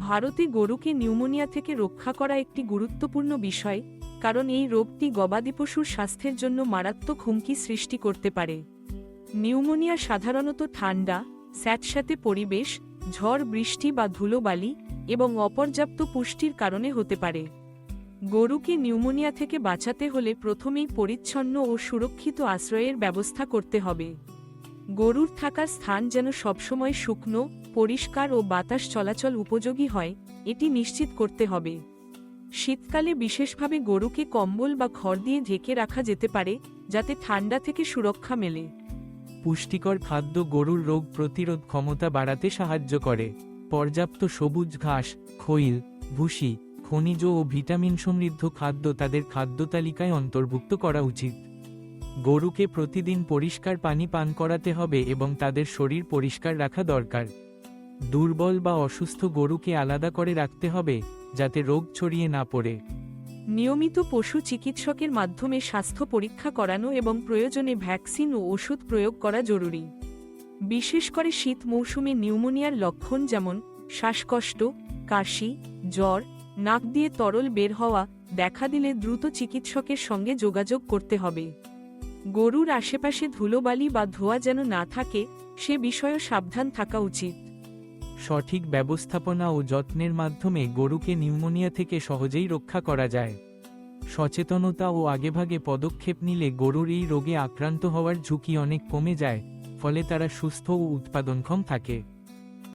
ভারতে গরুকে নিউমোনিয়া থেকে রক্ষা করা একটি গুরুত্বপূর্ণ বিষয়, কারণ এই রোগটি গবাদি পশুর স্বাস্থ্যের জন্য মারাত্মক হুমকি সৃষ্টি করতে পারে। নিউমোনিয়া সাধারণত ঠান্ডা, স্যাঁতস্যাঁতে পরিবেশ, ঝড় বৃষ্টি বা ধুলোবালি এবং অপর্যাপ্ত পুষ্টির কারণে হতে পারে। গরুকে নিউমোনিয়া থেকে বাঁচাতে হলে প্রথমেই পরিচ্ছন্ন ও সুরক্ষিত আশ্রয়ের ব্যবস্থা করতে হবে। গরুর থাকার স্থান যেন সবসময় শুকনো পরিষ্কার ও বাতাস চলাচল উপযোগী হয়, এটি নিশ্চিত করতে হবে। শীতকালে বিশেষভাবে গরুকে কম্বল বা খড় দিয়ে ঢেকে রাখা যেতে পারে, যাতে ঠান্ডা থেকে সুরক্ষা মেলে। পুষ্টিকর খাদ্য গরুর রোগ প্রতিরোধ ক্ষমতা বাড়াতে সাহায্য করে। পর্যাপ্ত সবুজ ঘাস, খৈল, ভুসি, খনিজ ও ভিটামিন সমৃদ্ধ খাদ্য তাদের খাদ্য তালিকায় অন্তর্ভুক্ত করা উচিত। গরুকে প্রতিদিন পরিষ্কার পানি পান করাতে হবে এবং তাদের শরীর পরিষ্কার রাখা দরকার। দুর্বল বা অসুস্থ গরুকে আলাদা করে রাখতে হবে, যাতে রোগ ছড়িয়ে না পড়ে। নিয়মিত পশু চিকিৎসকের মাধ্যমে স্বাস্থ্য পরীক্ষা করানো এবং প্রয়োজনে ভ্যাকসিন ও ওষুধ প্রয়োগ করা জরুরি। বিশেষ করে শীত মৌসুমে নিউমোনিয়ার লক্ষণ যেমন শ্বাসকষ্ট, কাশি, জ্বর, নাক দিয়ে তরল বের হওয়া, দেখা দিলে দ্রুত চিকিৎসকের সঙ্গে যোগাযোগ করতে হবে। গরুর আশেপাশে ধুলোবালি বা ধোয়া যেন না থাকে, সে বিষয়েও সাবধান থাকা উচিত। সঠিক ব্যবস্থাপনা ও যত্নের মাধ্যমে গরুকে নিউমোনিয়া থেকে সহজেই রক্ষা করা যায়। সচেতনতা ও আগেভাগে পদক্ষেপ নিলে গরুর এই রোগে আক্রান্ত হওয়ার ঝুঁকি অনেক কমে যায়, ফলে তারা সুস্থ ও উৎপাদনক্ষম থাকে।